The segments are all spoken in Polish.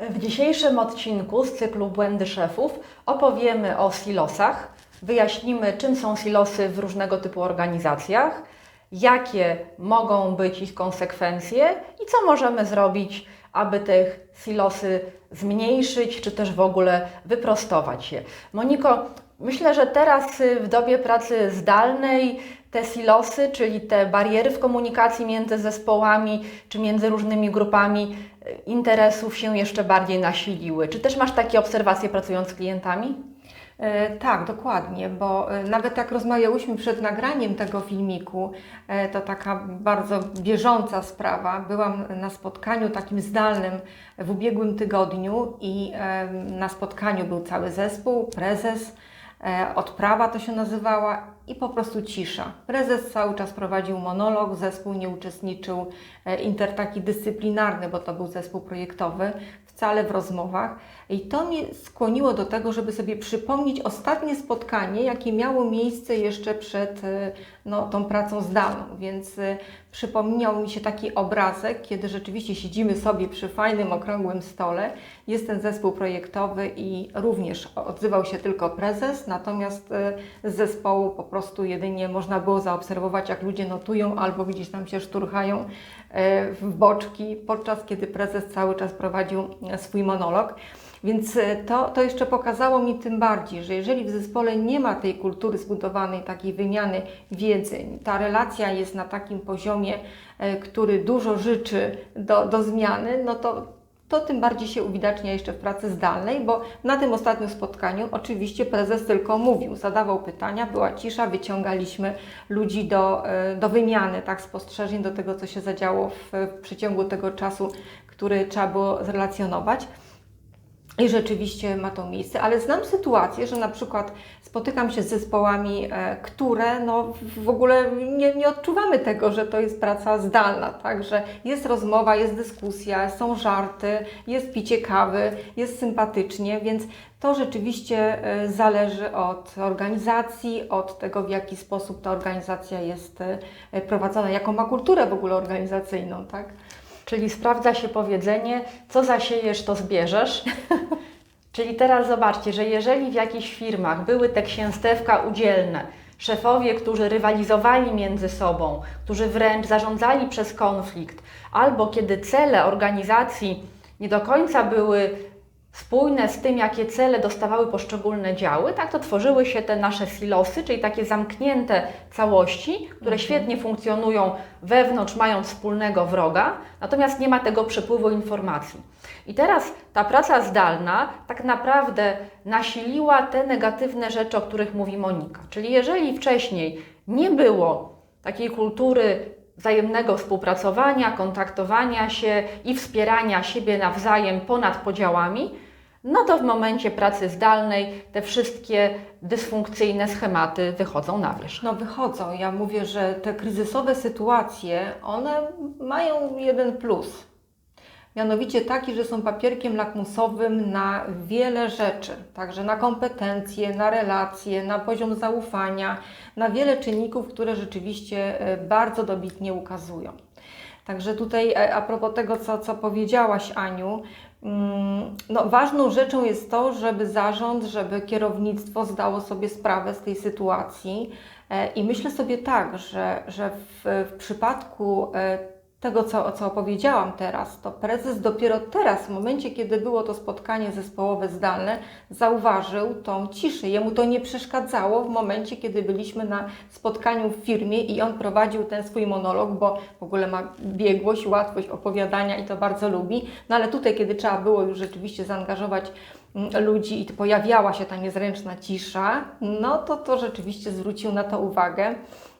W dzisiejszym odcinku z cyklu Błędy szefów opowiemy o silosach, wyjaśnimy czym są silosy w różnego typu organizacjach, jakie mogą być ich konsekwencje i co możemy zrobić, aby te silosy zmniejszyć, czy też w ogóle wyprostować je. Moniko, myślę, że teraz y, w dobie pracy zdalnej te silosy, czyli te bariery w komunikacji między zespołami czy między różnymi grupami y, interesów się jeszcze bardziej nasiliły. Czy też masz takie obserwacje pracując z klientami? E, Tak, dokładnie, bo e, nawet jak rozmawiałyśmy przed nagraniem tego filmiku, e, to taka bardzo bieżąca sprawa. Byłam na spotkaniu takim zdalnym w ubiegłym tygodniu i na spotkaniu był cały zespół, prezes, odprawa to się nazywała i po prostu cisza. Prezes cały czas prowadził monolog, zespół nie uczestniczył e, inter taki dyscyplinarny, bo to był zespół projektowy, wcale w rozmowach. I to mnie skłoniło do tego, żeby sobie przypomnieć ostatnie spotkanie, jakie miało miejsce jeszcze przed e, no, tą pracą zdalną. Więc e, przypomniał mi się taki obrazek, kiedy rzeczywiście siedzimy sobie przy fajnym, okrągłym stole. Jest ten zespół projektowy i również odzywał się tylko prezes, natomiast e, z zespołu po prostu jedynie można było zaobserwować, jak ludzie notują albo gdzieś tam się szturchają w boczki, podczas kiedy prezes cały czas prowadził swój monolog. Więc e, to, to jeszcze pokazało mi tym bardziej, że jeżeli w zespole nie ma tej kultury zbudowanej, takiej wymiany wiedzy, ta relacja jest na takim poziomie, e, który dużo życzy do, do zmiany, no to, to tym bardziej się uwidacznia jeszcze w pracy zdalnej, bo na tym ostatnim spotkaniu oczywiście prezes tylko mówił, zadawał pytania, była cisza, wyciągaliśmy ludzi do, e, do wymiany tak, spostrzeżeń do tego, co się zadziało w, w przeciągu tego czasu, który trzeba było zrelacjonować. I rzeczywiście ma to miejsce, ale znam sytuację, że na przykład spotykam się z zespołami, e, które no w ogóle nie, nie odczuwamy tego, że to jest praca zdalna, tak? Że jest rozmowa, jest dyskusja, są żarty, jest picie kawy, jest sympatycznie, więc to rzeczywiście e, zależy od organizacji, od tego, w jaki sposób ta organizacja jest e, prowadzona, jaką ma kulturę w ogóle organizacyjną, tak? Czyli sprawdza się powiedzenie, co zasiejesz, to zbierzesz. Czyli teraz zobaczcie, że jeżeli w jakichś firmach były te księstewka udzielne, szefowie, którzy rywalizowali między sobą, którzy wręcz zarządzali przez konflikt, albo kiedy cele organizacji nie do końca były spójne z tym, jakie cele dostawały poszczególne działy, tak to tworzyły się te nasze silosy, czyli takie zamknięte całości, które świetnie funkcjonują wewnątrz, mając wspólnego wroga, natomiast nie ma tego przepływu informacji. I teraz ta praca zdalna tak naprawdę nasiliła te negatywne rzeczy, o których mówi Monika. Czyli jeżeli wcześniej nie było takiej kultury wzajemnego współpracowania, kontaktowania się i wspierania siebie nawzajem ponad podziałami, no to w momencie pracy zdalnej te wszystkie dysfunkcyjne schematy wychodzą na wierzch. No wychodzą. Ja mówię, że te kryzysowe sytuacje, one mają jeden plus. Mianowicie taki, że są papierkiem lakmusowym na wiele rzeczy, także na kompetencje, na relacje, na poziom zaufania, na wiele czynników, które rzeczywiście e, bardzo dobitnie ukazują. Także tutaj e, a propos tego, co, co powiedziałaś, Aniu, no, ważną rzeczą jest to, żeby zarząd, żeby kierownictwo zdało sobie sprawę z tej sytuacji. E, I myślę sobie tak, że, że w, w przypadku e, tego, co, co opowiedziałam teraz, to prezes dopiero teraz, w momencie, kiedy było to spotkanie zespołowe zdalne, zauważył tą ciszę. Jemu to nie przeszkadzało w momencie, kiedy byliśmy na spotkaniu w firmie i on prowadził ten swój monolog, bo w ogóle ma biegłość, łatwość opowiadania i to bardzo lubi. No ale tutaj, kiedy trzeba było już rzeczywiście zaangażować mm, ludzi i pojawiała się ta niezręczna cisza, no to to rzeczywiście zwrócił na to uwagę.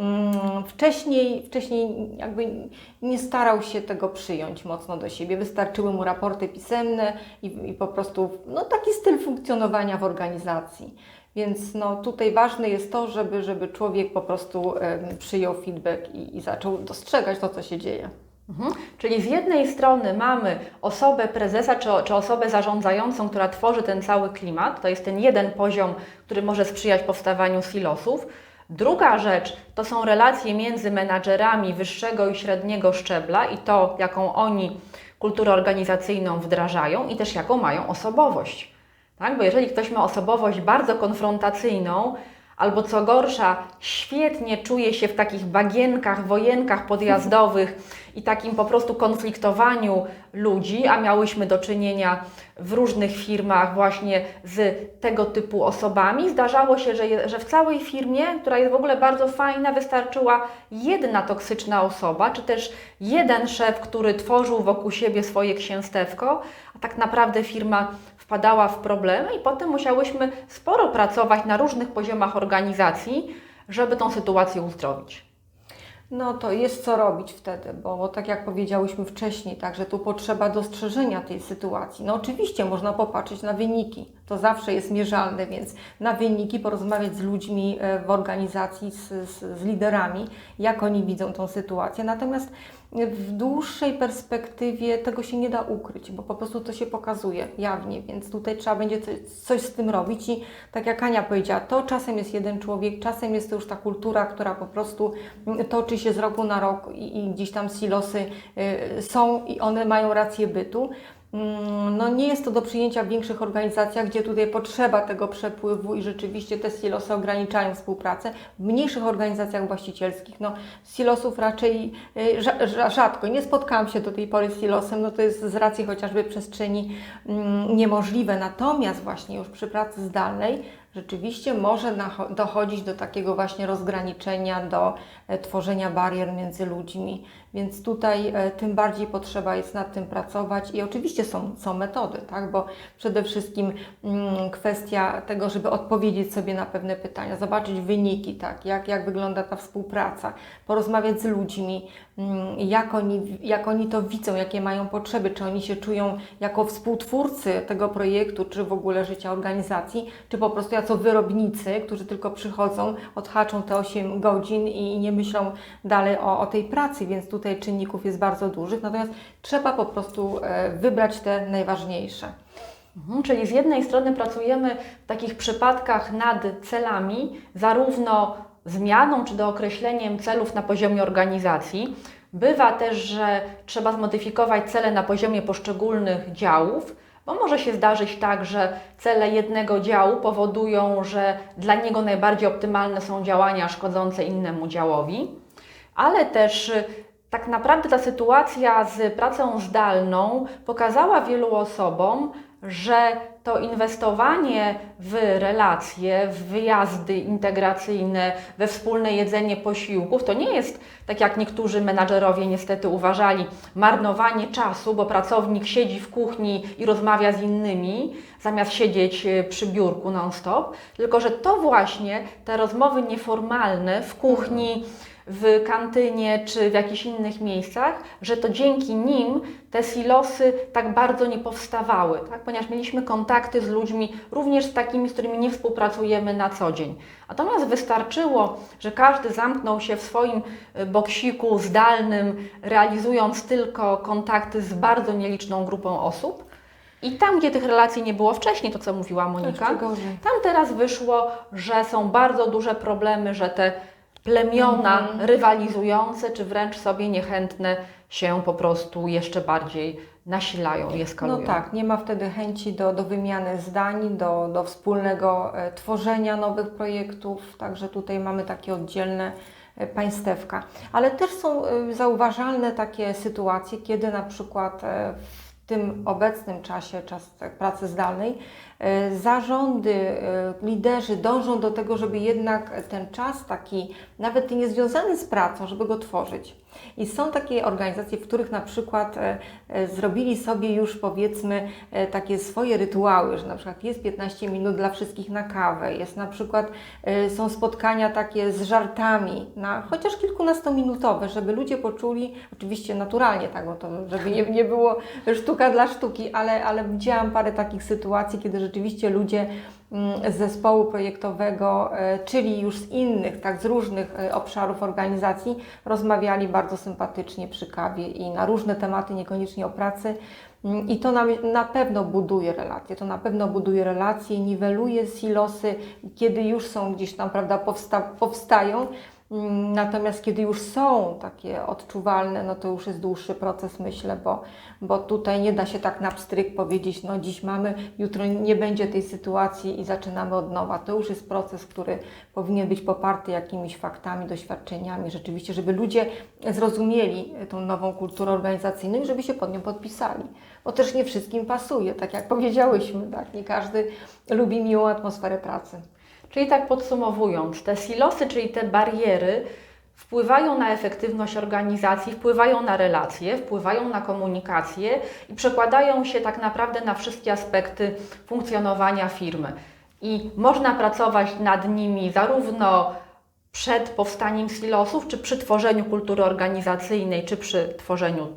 Mm, Wcześniej, wcześniej jakby nie starał się tego przyjąć mocno do siebie. Wystarczyły mu raporty pisemne i, i po prostu no, taki styl funkcjonowania w organizacji. Więc no, tutaj ważne jest to, żeby, żeby człowiek po prostu em, przyjął feedback i, i zaczął dostrzegać to, co się dzieje. Mhm. Czyli z jednej strony mamy osobę prezesa czy, czy osobę zarządzającą, która tworzy ten cały klimat, to jest ten jeden poziom, który może sprzyjać powstawaniu silosów. Druga rzecz to są relacje między menadżerami wyższego i średniego szczebla i to, jaką oni kulturę organizacyjną wdrażają i też jaką mają osobowość. Tak? Bo jeżeli ktoś ma osobowość bardzo konfrontacyjną, albo co gorsza, świetnie czuje się w takich bagienkach, wojenkach podjazdowych i takim po prostu konfliktowaniu ludzi, a miałyśmy do czynienia w różnych firmach właśnie z tego typu osobami. Zdarzało się, że, że w całej firmie, która jest w ogóle bardzo fajna, wystarczyła jedna toksyczna osoba, czy też jeden szef, który tworzył wokół siebie swoje księstewko, a tak naprawdę firma wpadała w problemy i potem musiałyśmy sporo pracować na różnych poziomach organizacji, żeby tą sytuację uzdrowić. No to jest co robić wtedy, bo, tak jak powiedziałyśmy wcześniej, także tu potrzeba dostrzeżenia tej sytuacji. No oczywiście można popatrzeć na wyniki, to zawsze jest mierzalne, więc na wyniki porozmawiać z ludźmi e, w organizacji, z, z, z liderami, jak oni widzą tą sytuację. Natomiast w dłuższej perspektywie tego się nie da ukryć, bo po prostu to się pokazuje jawnie, więc tutaj trzeba będzie coś, z tym robić i tak jak Ania powiedziała, to czasem jest jeden człowiek, czasem jest to już ta kultura, która po prostu toczy się z roku na rok i, i gdzieś tam silosy y, są i one mają rację bytu. Mm, No nie jest to do przyjęcia w większych organizacjach, gdzie tutaj potrzeba tego przepływu i rzeczywiście te silosy ograniczają współpracę. W mniejszych organizacjach właścicielskich, no silosów raczej y, rza- rza- rzadko. Nie spotkałam się do tej pory z silosem, no to jest z racji chociażby przestrzeni mm, niemożliwe. Natomiast właśnie już przy pracy zdalnej rzeczywiście może dochodzić do takiego właśnie rozgraniczenia, do e, tworzenia barier między ludźmi. Więc tutaj e, tym bardziej potrzeba jest nad tym pracować i oczywiście są, są metody, tak? bo przede wszystkim mm, kwestia tego, żeby odpowiedzieć sobie na pewne pytania, zobaczyć wyniki, tak? jak, jak wygląda ta współpraca, porozmawiać z ludźmi, mm, jak oni, jak oni to widzą, jakie mają potrzeby, czy oni się czują jako współtwórcy tego projektu, czy w ogóle życia organizacji, czy po prostu jako wyrobnicy, którzy tylko przychodzą, odhaczą te 8 godzin i nie myślą dalej o, o tej pracy, więc tutaj czynników jest bardzo dużych, natomiast trzeba po prostu e, wybrać te najważniejsze. Mhm, Czyli z jednej strony pracujemy w takich przypadkach nad celami, zarówno zmianą czy dookreśleniem celów na poziomie organizacji. Bywa też, że trzeba zmodyfikować cele na poziomie poszczególnych działów, bo może się zdarzyć tak, że cele jednego działu powodują, że dla niego najbardziej optymalne są działania szkodzące innemu działowi, ale też tak naprawdę ta sytuacja z pracą zdalną pokazała wielu osobom, że to inwestowanie w relacje, w wyjazdy integracyjne, we wspólne jedzenie posiłków, to nie jest, tak jak niektórzy menadżerowie niestety uważali, marnowanie czasu, bo pracownik siedzi w kuchni i rozmawia z innymi, zamiast siedzieć y, przy biurku non-stop, tylko że to właśnie te rozmowy nieformalne w kuchni, w kantynie czy w jakichś innych miejscach, że to dzięki nim te silosy tak bardzo nie powstawały, tak? ponieważ mieliśmy kontakty z ludźmi, również z takimi, z którymi nie współpracujemy na co dzień. Natomiast wystarczyło, że każdy zamknął się w swoim y, boksiku zdalnym, realizując tylko kontakty z bardzo nieliczną grupą osób. I tam, gdzie tych relacji nie było wcześniej, to co mówiła Monika, gorzej. tam teraz wyszło, że są bardzo duże problemy, że te plemiona Mhm. rywalizujące, czy wręcz sobie niechętne się po prostu jeszcze bardziej nasilają i eskalują. No tak, nie ma wtedy chęci do, do wymiany zdań, do, do wspólnego e, tworzenia nowych projektów, także tutaj mamy takie oddzielne e, państewka. Ale też są e, zauważalne takie sytuacje, kiedy na przykład w tym obecnym czasie, czas tak, pracy zdalnej, e, zarządy, e, liderzy dążą do tego, żeby jednak ten czas taki, nawet niezwiązany z pracą, żeby go tworzyć. I są takie organizacje, w których na przykład e, zrobili sobie już powiedzmy takie swoje rytuały, że na przykład jest 15 minut dla wszystkich na kawę, jest na przykład są spotkania takie z żartami, na chociaż kilkunastominutowe, żeby ludzie poczuli, oczywiście naturalnie tak, bo to żeby nie, nie było sztuka dla sztuki, ale, ale widziałam parę takich sytuacji, kiedy rzeczywiście ludzie mm, z zespołu projektowego, e, czyli już z innych, tak z różnych e, obszarów organizacji, rozmawiali bardzo sympatycznie przy kawie i na różne tematy, niekoniecznie o pracy. Mm, I to na, na pewno buduje relacje, to na pewno buduje relacje, niweluje silosy, kiedy już są gdzieś tam, prawda, powsta, powstają, Natomiast kiedy już są takie odczuwalne, no to już jest dłuższy proces, myślę, bo, bo tutaj nie da się tak na pstryk powiedzieć, no dziś mamy, jutro nie będzie tej sytuacji i zaczynamy od nowa. To już jest proces, który powinien być poparty jakimiś faktami, doświadczeniami, rzeczywiście, żeby ludzie zrozumieli tą nową kulturę organizacyjną i żeby się pod nią podpisali. Bo też nie wszystkim pasuje, tak jak powiedziałyśmy, tak? nie każdy lubi miłą atmosferę pracy. Czyli tak podsumowując, te silosy, czyli te bariery wpływają na efektywność organizacji, wpływają na relacje, wpływają na komunikację i przekładają się tak naprawdę na wszystkie aspekty funkcjonowania firmy. I można pracować nad nimi zarówno przed powstaniem silosów, czy przy tworzeniu kultury organizacyjnej, czy przy tworzeniu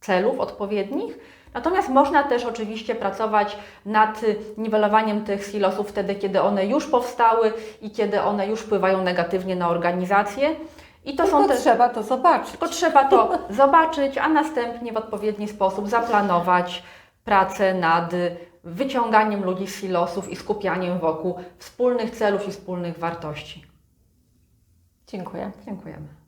celów odpowiednich. Natomiast można też oczywiście pracować nad niwelowaniem tych silosów wtedy, kiedy one już powstały i kiedy one już wpływają negatywnie na organizację. I to Tylko są też. trzeba to zobaczyć. Tylko trzeba to zobaczyć, a następnie w odpowiedni sposób zaplanować pracę nad wyciąganiem ludzi z silosów i skupianiem wokół wspólnych celów i wspólnych wartości. Dziękuję. Dziękujemy.